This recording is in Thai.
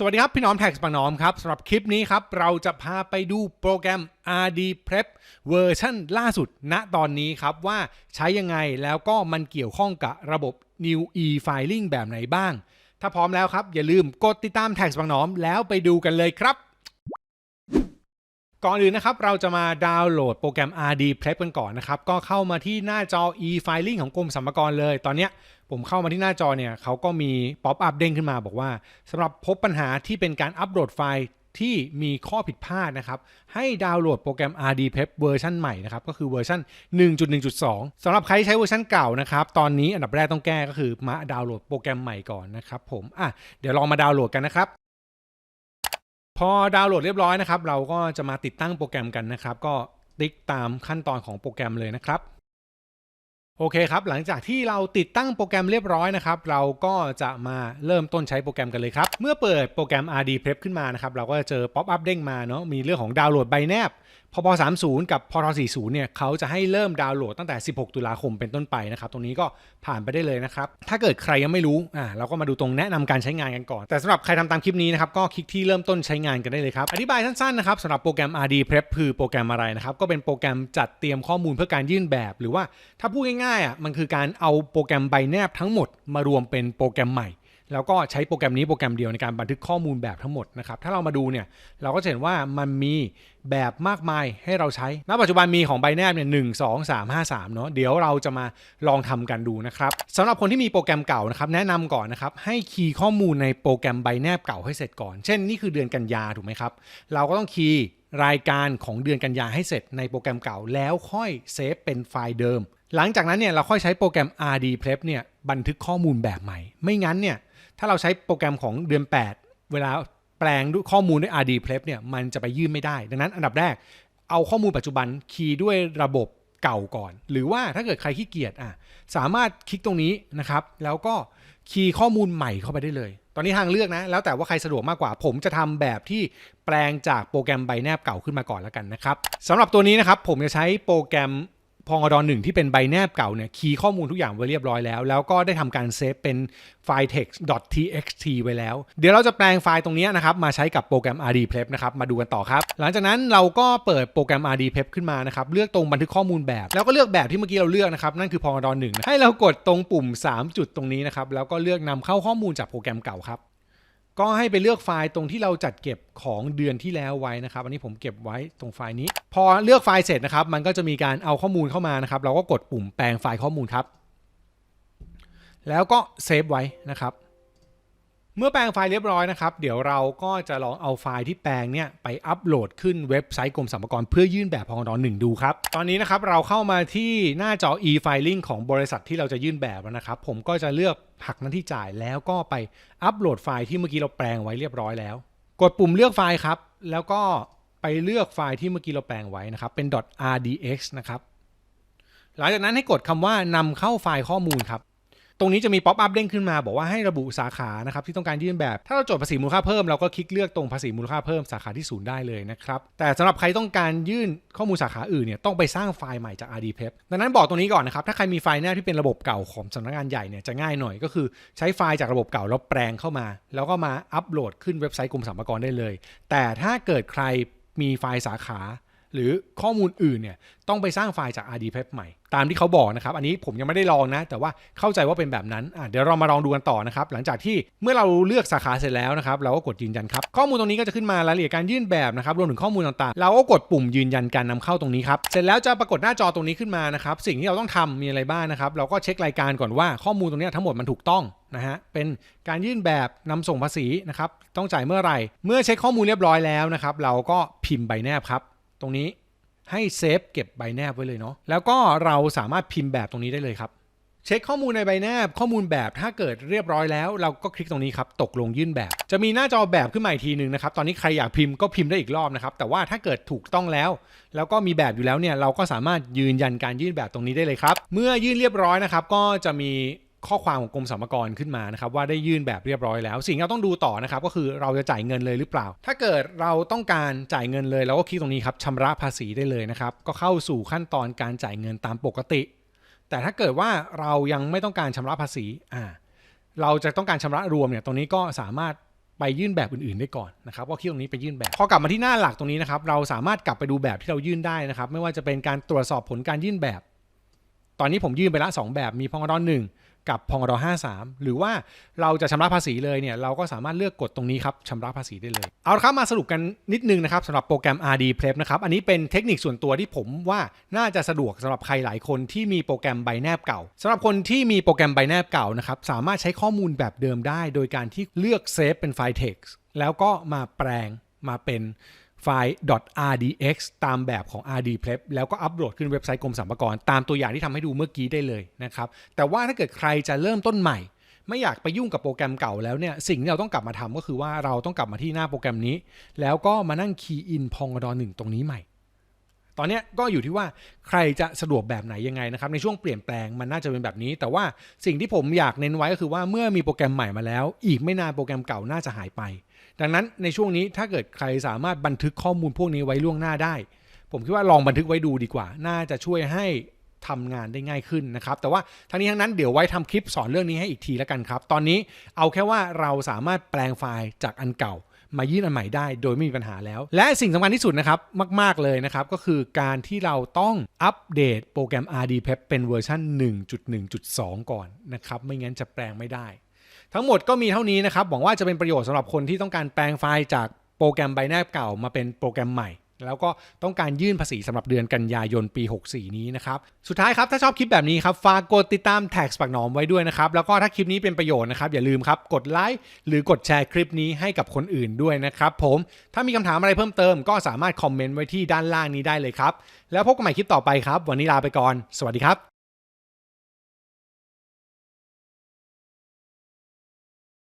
สวัสดีครับ พี่น้องแท็กสปังน้อมครับสำหรับคลิปนี้ครับ เราจะพาไปดูโปรแกรม RD Prep เวอร์ชันล่าสุดณตอนนี้ครับ ว่าใช้ยังไงแล้วก็มันเกี่ยวข้องกับระบบ New E Filing แบบไหนบ้าง ถ้าพร้อมแล้วครับ อย่าลืมกดติดตามแท็กสปังน้อมแล้วไปดูกันเลยครับก่อนอื่นนะครับเราจะมาดาวน์โหลดโปรแกรม RD Prep กันก่อนนะครับ ก็เข้ามาที่หน้าจอ e-filing ของกรมสรรพากรเลย ตอนเนี้ย ผมเข้ามาที่หน้าจอเนี่ยเขาก็มีป๊อปอัพเด้งขึ้นมาบอกว่าสำหรับพบปัญหาที่เป็นการอัปโหลดไฟล์ที่มีข้อผิดพลาดนะครับ ให้ดาวน์โหลดโปรแกรม RDPEP เวอร์ชันใหม่นะครับ ก็คือเวอร์ชัน1.1.2สำหรับใครที่ใช้เวอร์ชันเก่านะครับ ตอนนี้อันดับแรกต้องแก้ก็คือมาดาวน์โหลดโปรแกรมใหม่ก่อนนะครับผมอะเดี๋ยวลองมาดาวน์โหลดกันนะครับพอดาวน์โหลดเรียบร้อยนะครับ เราก็จะมาติดตั้งโปรแกรมกันนะครับ ก็ติ๊กตามขั้นตอนของโปรแกรมเลยนะครับ โอเคครับ หลังจากที่เราติดตั้งโปรแกรมเรียบร้อยนะครับ เราก็จะมาเริ่มต้นใช้โปรแกรมกันเลยครับ เมื่อเปิดโปรแกรม RD Prep ขึ้นมานะครับ เราก็จะเจอป๊อปอัพเด้งมาเนาะ มีเรื่องของดาวน์โหลดใบแนบ พพ30 กับพท40 เนี่ยเขาจะให้เริ่มดาวน์โหลดตั้งแต่ 16 ตุลาคมเป็นต้นไปนะครับ ตรงนี้ก็ผ่านไปได้เลยนะครับ ถ้าเกิดใครยังไม่รู้อ่าเราก็มาดูตรงแนะนำการใช้งานกันก่อน แต่สำหรับใครทำตามคลิปนี้นะครับ ก็คลิกที่เริ่มต้นใช้งานกันได้เลยครับ อธิบายสั้นๆนะครับสำหรับโปรแกรม RD Prep คือโปรแกรมอะไรนะครับ ก็เป็นโปรแกรมจัดเตรียมข้อมูลเพื่อการยื่นแบบ หรือว่าถ้าพูดง่ายๆอะมันคือการเอาโปรแกรมใบแนบทั้งหมดมารวมเป็นโปรแกรมใหม่ แล้วก็ใช้โปรแกรมนี้โปรแกรมเดียวในการบันทึกข้อมูลแบบทั้งหมดนะครับถ้าเรามาดูเนี่ยเราก็จะเห็นว่ามันมีแบบมากมายให้เราใช้ ณ ปัจจุบันมีของใบแนบเนี่ยหนึ่งสองสามห้าสามเนาะเดี๋ยวเราจะมาลองทำกันดูนะครับสำหรับคนที่มีโปรแกรมเก่านะครับแนะนำก่อนนะครับให้คีย์ข้อมูลในโปรแกรมใบแนบเก่าให้เสร็จก่อน เช่นนี่คือเดือนกันยาถูกไหมครับเราก็ต้องคีย์รายการของเดือนกันยาให้เสร็จในโปรแกรมเก่าแล้วค่อยเซฟเป็นไฟล์เดิม หลังจากนั้นเนี่ยเราค่อยใช้โปรแกรม RD Prep เนี่ยบันทึกข้อมูลแบบใหม่ ไม่งั้นเนี่ย ถ้าเราใช้โปรแกรมของเดือน 8 เวลาแปลงด้วยข้อมูลด้วย RD Prep เนี่ยมันจะไปยื่นไม่ได้ ดังนั้นอันดับแรกเอาข้อมูลปัจจุบันคีย์ด้วยระบบเก่าก่อน หรือว่าถ้าเกิดใครขี้เกียจอะสามารถคลิกตรงนี้นะครับ แล้วก็คีย์ข้อมูลใหม่เข้าไปได้เลย ตอนนี้ทางเลือกนะ แล้วแต่ว่าใครสะดวกมากกว่า ผมจะทำแบบที่แปลงจากโปรแกรมใบแนบเก่าขึ้นมาก่อนแล้วกันนะครับสำหรับตัวนี้นะครับผมจะใช้โปรแกรม พองอดอนหนึ่งที่เป็นใบแนบเก่าเนี่ยคีย์ข้อมูลทุกอย่างไว้เรียบร้อยแล้ว แล้วก็ได้ทำการเซฟเป็นไฟล์ text.txt ไว้แล้ว เดี๋ยวเราจะแปลงไฟล์ตรงนี้นะครับ มาใช้กับโปรแกรม RD Prep นะครับ มาดูกันต่อครับ หลังจากนั้นเราก็เปิดโปรแกรม RD Prep ขึ้นมานะครับ เลือกตรงบันทึกข้อมูลแบบ แล้วก็เลือกแบบที่เมื่อกี้เราเลือกนะครับ นั่นคือพองอดอนหนึ่งให้เรากดตรงปุ่ม 3 จุดตรงนี้นะครับแล้วก็เลือกนำเข้าข้อมูลจากโปรแกรมเก่าครับ ก็ให้ไปเลือกไฟล์ตรงที่เราจัดเก็บของเดือนที่แล้วไว้นะครับ อันนี้ผมเก็บไว้ตรงไฟล์นี้ พอเลือกไฟล์เสร็จนะครับ มันก็จะมีการเอาข้อมูลเข้ามานะครับ เราก็กดปุ่มแปลงไฟล์ข้อมูลครับ แล้วก็เซฟไว้นะครับ เมื่อแปลงไฟล์เรียบร้อยนะครับ เดี๋ยวเราก็จะลองเอาไฟล์ที่แปลงเนี่ยไปอัปโหลดขึ้นเว็บไซต์กรมสรรพากรเพื่อยื่นแบบพองดหนึ่งดูครับ ตอนนี้นะครับเราเข้ามาที่หน้าจอ e-filing ของบริษัทที่เราจะยื่นแบบแล้วนะครับ ผมก็จะเลือกหักหน้าที่จ่ายแล้วก็ไปอัปโหลดไฟล์ที่เมื่อกี้เราแปลงไว้เรียบร้อยแล้ว กดปุ่มเลือกไฟล์ครับ แล้วก็ไปเลือกไฟล์ที่เมื่อกี้เราแปลงไว้นะครับ เป็น .rdx นะครับ หลังจากนั้นให้กดคำว่านำเข้าไฟล์ข้อมูลครับ ตรงนี้จะมีป๊อปอัพเด้งขึ้นมา บอกว่าให้ระบุสาขานะครับที่ต้องการยื่นแบบ ถ้าเราจดภาษีมูลค่าเพิ่มเราก็คลิกเลือกตรงภาษีมูลค่าเพิ่มสาขาที่ศูนย์ได้เลยนะครับแต่สำหรับใครต้องการยื่นข้อมูลสาขาอื่นเนี่ยต้องไปสร้างไฟล์ใหม่จาก RDPEP ดังนั้นบอกตรงนี้ก่อนนะครับถ้าใครมีไฟล์แนบที่เป็นระบบเก่าของสำนักงานใหญ่เนี่ยจะง่ายหน่อยก็คือใช้ไฟล์จากระบบเก่าแล้วแปลงเข้ามา แล้วก็มาอัปโหลดขึ้นเว็บไซต์กรมสรรพากรได้เลย แต่ถ้าเกิดใครมีไฟล์สาขา หรือข้อมูลอื่นเนี่ยต้องไปสร้างไฟล์จาก RD Prep ใหม่ ตามที่เขาบอกนะครับ อันนี้ผมยังไม่ได้ลองนะ แต่ว่าเข้าใจว่าเป็นแบบนั้นเดี๋ยวเรามาลองดูกันต่อนะครับ หลังจากที่เมื่อเราเลือกสาขาเสร็จแล้วนะครับ เราก็กดยืนยันครับ ข้อมูลตรงนี้ก็จะขึ้นมารายละเอียดการยื่นแบบนะครับ รวมถึงข้อมูลต่างๆ เราก็กดปุ่มยืนยันการนำเข้าตรงนี้ครับ เสร็จแล้วจะปรากฏหน้าจอตรงนี้ขึ้นมานะครับ สิ่งที่เราต้องทำมีอะไรบ้างนะครับ เราก็เช็ครายการก่อนว่าข้อมูลตรงนี้ทั้งหมดมันถูกต้องนะฮะ เป็นการยื่นแบบนำส่งภาษีนะครับ ต้องจ่ายเมื่อไหร่ เมื่อเช็คข้อมูลเรียบร้อยแล้วนะครับ เราก็พิมพ์ใบแนบครับ ตรงนี้ให้เซฟเก็บใบแนบไว้เลยเนาะแล้วก็เราสามารถพิมพ์แบบตรงนี้ได้เลยครับ เช็คข้อมูลในใบแนบ ข้อมูลแบบถ้าเกิดเรียบร้อยแล้ว เราก็คลิกตรงนี้ครับตกลงยื่นแบบ จะมีหน้าจอแบบขึ้นมาอีกทีหนึ่งนะครับตอนนี้ใครอยากพิมพ์ก็พิมพ์ได้อีกรอบนะครับแต่ว่าถ้าเกิดถูกต้องแล้ว แล้วก็มีแบบอยู่แล้วเนี่ยเราก็สามารถยืนยันการยื่นแบบตรงนี้ได้เลยครับ เมื่อยื่นเรียบร้อยนะครับก็จะมี ข้อความของกรมสรรพากรขึ้นมานะครับว่าได้ยื่นแบบเรียบร้อยแล้ว สิ่งที่เราต้องดูต่อนะครับก็คือเราจะจ่ายเงินเลยหรือเปล่า ถ้าเกิดเราต้องการจ่ายเงินเลยเราก็คลิกตรงนี้ครับชำระภาษีได้เลยนะครับก็เข้าสู่ขั้นตอนการจ่ายเงินตามปกติ แต่ถ้าเกิดว่าเรายังไม่ต้องการชำระภาษีอ่าเราจะต้องการชำระรวมเนี่ยตรงนี้ก็สามารถไปยื่นแบบอื่นๆได้ก่อนนะครับก็คลิกตรงนี้ไปยื่นแบบพอกลับมาที่หน้าหลักตรงนี้นะครับเราสามารถกลับไปดูแบบที่เรายื่นได้นะครับ ไม่ว่าจะเป็นการตรวจสอบผลการยื่นแบบ ตอนนี้ผมยื่นไปละสองแบบมีพองดหนึ่ง กับพงด53 หรือว่าเราจะชำระภาษีเลยเนี่ยเราก็สามารถเลือกกดตรงนี้ครับชำระภาษีได้เลย เอาละครับมาสรุปกันนิดนึงนะครับสำหรับโปรแกรม RD Prep นะครับอันนี้เป็นเทคนิคส่วนตัวที่ผมว่าน่าจะสะดวกสำหรับใครหลายคนที่มีโปรแกรมใบแนบเก่าสำหรับคนที่มีโปรแกรมใบแนบเก่านะครับสามารถใช้ข้อมูลแบบเดิมได้ โดยการที่เลือกเซฟเป็นไฟล์ text แล้วก็มาแปลงมาเป็น ไฟล์ .rdx ตามแบบของ RD Prep แล้วก็อัปโหลดขึ้นเว็บไซต์กรมสรรพากร ตามตัวอย่างที่ทำให้ดูเมื่อกี้ได้เลยนะครับ แต่ว่าถ้าเกิดใครจะเริ่มต้นใหม่ ไม่อยากไปยุ่งกับโปรแกรมเก่าแล้วเนี่ย สิ่งที่เราต้องกลับมาทำก็คือว่าเราต้องกลับมาที่หน้าโปรแกรมนี้ แล้วก็มานั่งคีย์อินพองดอหนึ่งตรงนี้ใหม่ ตอนนี้ก็อยู่ที่ว่าใครจะสะดวกแบบไหนยังไงนะครับ ในช่วงเปลี่ยนแปลงมันน่าจะเป็นแบบนี้ แต่ว่าสิ่งที่ผมอยากเน้นไว้ก็คือว่าเมื่อมีโปรแกรมใหม่มาแล้ว อีกไม่นานโปรแกรมเก่าน่าจะหายไป ดังนั้นในช่วงนี้ถ้าเกิดใครสามารถบันทึกข้อมูลพวกนี้ไว้ล่วงหน้าได้ ผมคิดว่าลองบันทึกไว้ดูดีกว่า น่าจะช่วยให้ทำงานได้ง่ายขึ้นนะครับ แต่ว่าทั้งนี้ทั้งนั้นเดี๋ยวไว้ทำคลิปสอนเรื่องนี้ให้อีกทีแล้วกันครับ ตอนนี้เอาแค่ว่าเราสามารถแปลงไฟล์จากอันเก่า มายื่นอันใหม่ได้ โดยไม่มีปัญหาแล้ว และสิ่งสำคัญที่สุดนะครับมาก ๆเลยนะครับ ก็คือการที่เราต้องอัปเดตโปรแกรม RDPEP เป็นเวอร์ชัน1.1.2 ก่อนนะครับ ไม่งั้นจะแปลงไม่ได้ ทั้งหมดก็มีเท่านี้นะครับ หวังว่าจะเป็นประโยชน์สำหรับคนที่ต้องการแปลงไฟล์จากโปรแกรมใบแนบเก่ามาเป็นโปรแกรมใหม่ แล้วก็ต้องการยื่นภาษีสำหรับเดือนกันยายนปี 64 นี้นะครับ สุดท้ายครับ ถ้าชอบคลิปแบบนี้ครับ ฝากกดติดตามแท็กสปักหนอมไว้ด้วยนะครับ แล้วก็ถ้าคลิปนี้เป็นประโยชน์นะครับ อย่าลืมครับกดไลค์หรือกดแชร์คลิปนี้ให้กับคนอื่นด้วยนะครับผมถ้ามีคำถามอะไรเพิ่มเติม ก็สามารถคอมเมนต์ไว้ที่ด้านล่างนี้ได้เลยครับแล้วพบกันใหม่คลิปต่อไปครับ วันนี้ลาไปก่อน สวัสดีครับ